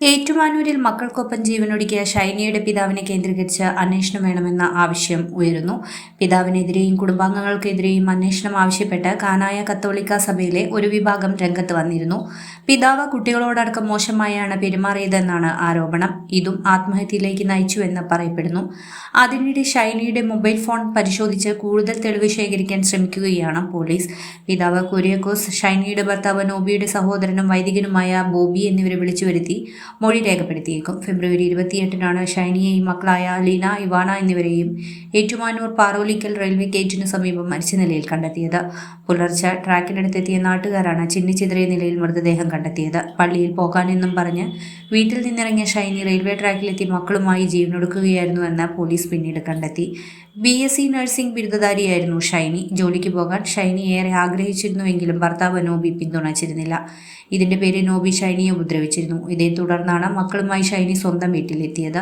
ഏറ്റുമാനൂരിൽ മക്കൾക്കൊപ്പം ജീവനൊടുക്കിയ ഷൈനിയുടെ പിതാവിനെ കേന്ദ്രീകരിച്ച് അന്വേഷണം വേണമെന്ന ആവശ്യം ഉയരുന്നു. പിതാവിനെതിരെയും കുടുംബാംഗങ്ങൾക്കെതിരെയും അന്വേഷണം ആവശ്യപ്പെട്ട് കാനായ കത്തോളിക്ക സഭയിലെ ഒരു വിഭാഗം രംഗത്ത് വന്നിരുന്നു. പിതാവ് കുട്ടികളോടടക്കം മോശമായാണ് പെരുമാറിയതെന്നാണ് ആരോപണം. ഇതും ആത്മഹത്യയിലേക്ക് നയിച്ചുവെന്ന് പറയപ്പെടുന്നു. അതിനിടെ ഷൈനിയുടെ മൊബൈൽ ഫോൺ പരിശോധിച്ച് കൂടുതൽ തെളിവ് ശേഖരിക്കാൻ ശ്രമിക്കുകയാണ് പോലീസ്. പിതാവ് കുര്യാക്കോസ് ഷൈനിയുടെ ഭർത്താവ് നോബിയുടെ സഹോദരനും വൈദികനുമായ ബോബി എന്നിവരെ വിളിച്ചു വരുത്തി മൊഴി രേഖപ്പെടുത്തിയേക്കും. ഫെബ്രുവരി ഇരുപത്തിയെട്ടിനാണ് ഷൈനിയെയും മക്കളായ ലീന ഇവാന എന്നിവരെയും ഏറ്റുമാനൂർ പാറോലിക്കൽ റെയിൽവേ ഗേറ്റിന് സമീപം മരിച്ച നിലയിൽ കണ്ടെത്തിയത്. പുലർച്ചെ ട്രാക്കിനടുത്തെത്തിയ നാട്ടുകാരാണ് ചിന്നിച്ചിതറിയ നിലയിൽ മൃതദേഹം കണ്ടെത്തിയത്. പള്ളിയിൽ പോകാനെന്നും പറഞ്ഞ് വീട്ടിൽ നിന്നിറങ്ങിയ ഷൈനി റെയിൽവേ ട്രാക്കിലെത്തി മക്കളുമായി ജീവനൊടുക്കുകയായിരുന്നുവെന്ന് പോലീസ് പിന്നീട് കണ്ടെത്തി. ബി എസ് സി നഴ്സിംഗ് ബിരുദധാരിയായിരുന്നു ഷൈനി. ജോലിക്ക് പോകാൻ ഷൈനി ഏറെ ആഗ്രഹിച്ചിരുന്നുവെങ്കിലും ഭർത്താവ് നോബി പിന്തുണച്ചിരുന്നില്ല. ഇതിന്റെ പേരിൽ നോബി ഷൈനിയെ ഉപദ്രവിച്ചിരുന്നു. ഇതേ തുടർന്നാണ് മക്കളുമായി ഷൈനി സ്വന്തം വീട്ടിലെത്തിയത്.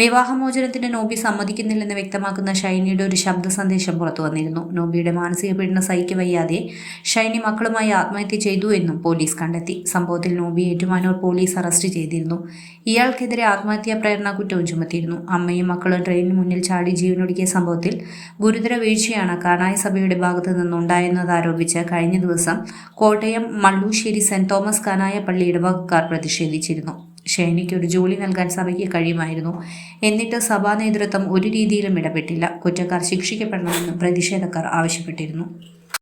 വിവാഹമോചനത്തിന് നോബി സമ്മതിക്കുന്നില്ലെന്ന് വ്യക്തമാക്കുന്ന ഷൈനിയുടെ ഒരു ശബ്ദ സന്ദേശം പുറത്തു വന്നിരുന്നു. നോബിയുടെ മാനസിക പീഡനം സഹിക്ക് വയ്യാതെ ഷൈനി മക്കളുമായി ആത്മഹത്യ ചെയ്തു എന്നും പോലീസ് കണ്ടെത്തി. സംഭവത്തിൽ നോബി ഏറ്റുമാനൂർ പോലീസ് അറസ്റ്റ് ചെയ്തിരുന്നു. ഇയാൾക്കെതിരെ ആത്മഹത്യാ പ്രേരണ കുറ്റവും ചുമത്തിയിരുന്നു. അമ്മയും മക്കളും ട്രെയിനിന് മുന്നിൽ ചാടി ജീവനൊടുക്കിയ സംഭവത്തിൽ ഗുരുതര വീഴ്ചയാണ് കാനായ സഭയുടെ ഭാഗത്തു നിന്നുണ്ടായെന്നത് ആരോപിച്ച് കഴിഞ്ഞ ദിവസം കോട്ടയം മള്ളൂശ്ശേരി സെന്റ് തോമസ് കാനായ പള്ളി ഇടവകക്കാർ പ്രതിഷേധിച്ചിരുന്നു. ഷൈനിക്ക് ഒരു ജോലി നൽകാൻ സഭയ്ക്ക് കഴിയുമായിരുന്നു. എന്നിട്ട് സഭാ നേതൃത്വം ഒരു രീതിയിലും ഇടപെട്ടില്ല. കുറ്റക്കാർ ശിക്ഷിക്കപ്പെടണമെന്ന് പ്രതിഷേധക്കാർ ആവശ്യപ്പെട്ടിരുന്നു.